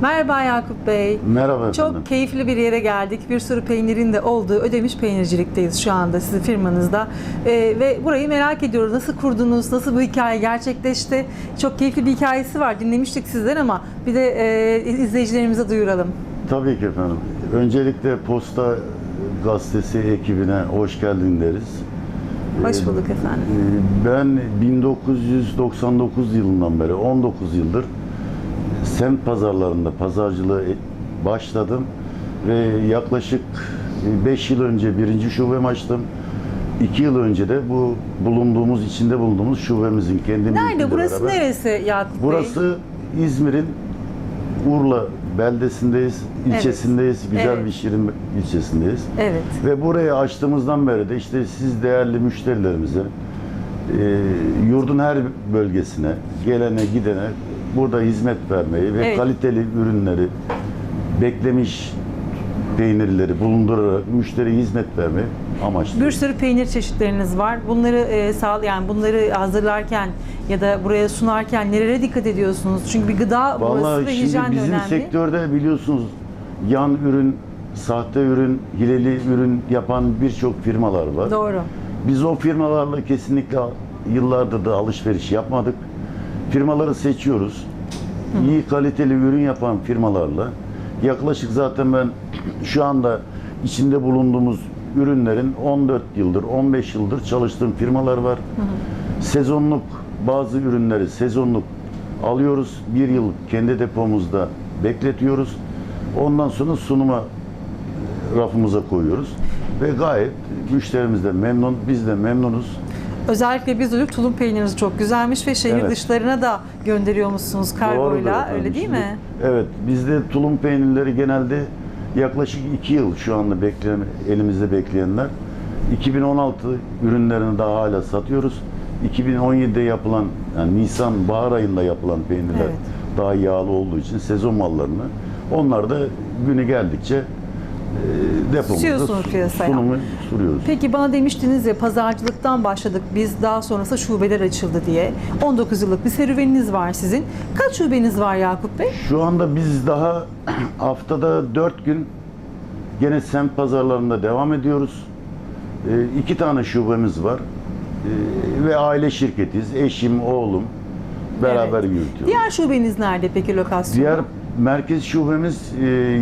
Merhaba Yakup Bey. Merhaba efendim. Çok keyifli bir yere geldik. Bir sürü peynirin de olduğu Ödemiş Peynircilik'teyiz şu anda sizin firmanızda. Ee, ve burayı merak ediyoruz. Nasıl kurdunuz? Nasıl bu hikaye gerçekleşti? Çok keyifli bir hikayesi var. Dinlemiştik sizden ama bir de e, izleyicilerimize duyuralım. Tabii ki efendim. Öncelikle Posta Gazetesi ekibine hoş geldin deriz. Hoş bulduk efendim. Ee, Ben 1999 yılından beri 19 yıldır semt pazarlarında pazarcılığı e- başladım ve yaklaşık 5 yıl önce birinci şubemi açtım. 2 yıl önce de bu bulunduğumuz, içinde bulunduğumuz şubemizin kendi Nerede? Burası beraber- neresi Yakup Bey? Burası İzmir'in Urla beldesindeyiz, ilçesindeyiz. Güzel Evet. bir şirin ilçesindeyiz. Evet. Ve burayı açtığımızdan beri de işte siz değerli müşterilerimize, e, yurdun her bölgesine, gelene gidene burada hizmet vermeyi ve Evet. kaliteli ürünleri, beklemiş peynirleri bulundurarak müşteriye hizmet vermeyi amaçlıyoruz. Bir sürü peynir çeşitleriniz var. Bunları e, sağ yani bunları hazırlarken ya da buraya sunarken nerelere dikkat ediyorsunuz? Çünkü bir gıda burası Vallahi ve şimdi hijyen de bizim önemli. sektörde biliyorsunuz yan ürün, sahte ürün, hileli ürün yapan birçok firmalar var. Doğru. Biz o firmalarla kesinlikle yıllardır da alışveriş yapmadık. Firmaları seçiyoruz. İyi kaliteli ürün yapan firmalarla yaklaşık zaten ben şu anda içinde bulunduğumuz ürünlerin 14 yıldır, 15 yıldır çalıştığım firmalar var. Sezonluk bazı ürünleri sezonluk alıyoruz. Bir yıl kendi depomuzda bekletiyoruz. Ondan sonra sunuma rafımıza koyuyoruz. Ve gayet müşterimiz de memnun, biz de memnunuz. Özellikle biz duyduk tulum peyniriniz çok güzelmiş ve şehir Evet. dışlarına da gönderiyormuşsunuz Doğrudur kargoyla efendim. öyle değil Şimdi- mi? Evet, bizde tulum peynirleri genelde yaklaşık 2 yıl şu anda bekleyen, elimizde bekleyenler. 2016 ürünlerini daha hala satıyoruz. 2017'de yapılan, yani Nisan bahar ayında yapılan peynirler Evet. daha yağlı olduğu için sezon mallarını onlar da günü geldikçe e, Sunuyorsunuz su- piyasaya. sunumu sürüyoruz. Peki bana demiştiniz ya pazarcılıktan başladık biz daha sonrasında şubeler açıldı diye. 19 yıllık bir serüveniniz var sizin. Kaç şubeniz var Yakup Bey? Şu anda biz daha haftada dört gün gene semt pazarlarında devam ediyoruz. Ee, iki tane şubemiz var. Ee, ve aile şirketiyiz. Eşim, oğlum beraber Evet. yürütüyoruz. Diğer şubeniz nerede peki lokasyon? Diğer merkez şubemiz e,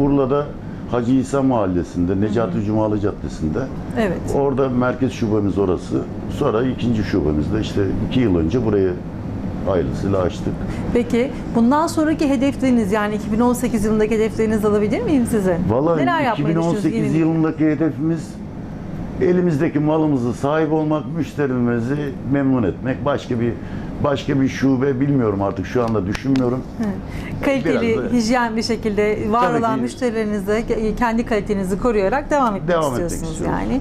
Urla'da Hacı İsa Mahallesi'nde, Necati Cumalı Caddesi'nde. Evet. Orada merkez şubemiz orası. Sonra ikinci şubemizde işte iki yıl önce burayı ailesiyle açtık. Peki bundan sonraki hedefleriniz yani 2018 yılındaki hedeflerinizi alabilir miyim sizin? Yapmayı 2018 düşünüyorsunuz? Yeni- yılındaki hedefimiz elimizdeki malımızı sahip olmak, müşterimizi memnun etmek. Başka bir başka bir şube bilmiyorum artık şu anda düşünmüyorum. Kaliteli, da- hijyen bir şekilde var olan ki. müşterilerinize kendi kalitenizi koruyarak devam etmek Devam etmek istiyorsunuz istiyoruz. yani.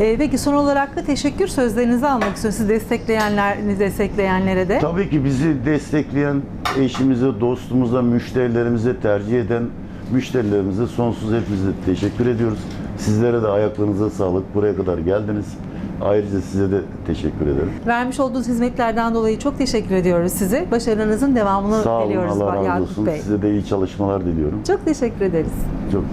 Ee, peki son olarak da teşekkür sözlerinizi almak istiyorum. Sizi destekleyenler, destekleyenlere de. Tabii ki bizi destekleyen eşimize, dostumuza, müşterilerimize tercih eden müşterilerimize sonsuz hepinize teşekkür ediyoruz. Sizlere de ayaklarınıza sağlık. Buraya kadar geldiniz. Ayrıca size de teşekkür ederim. Vermiş olduğunuz hizmetlerden dolayı çok teşekkür ediyoruz size. Başarınızın devamını Sağ olun. diliyoruz Allah razı Yakup olsun. Bey. Size de iyi çalışmalar diliyorum. Çok teşekkür ederiz. Çok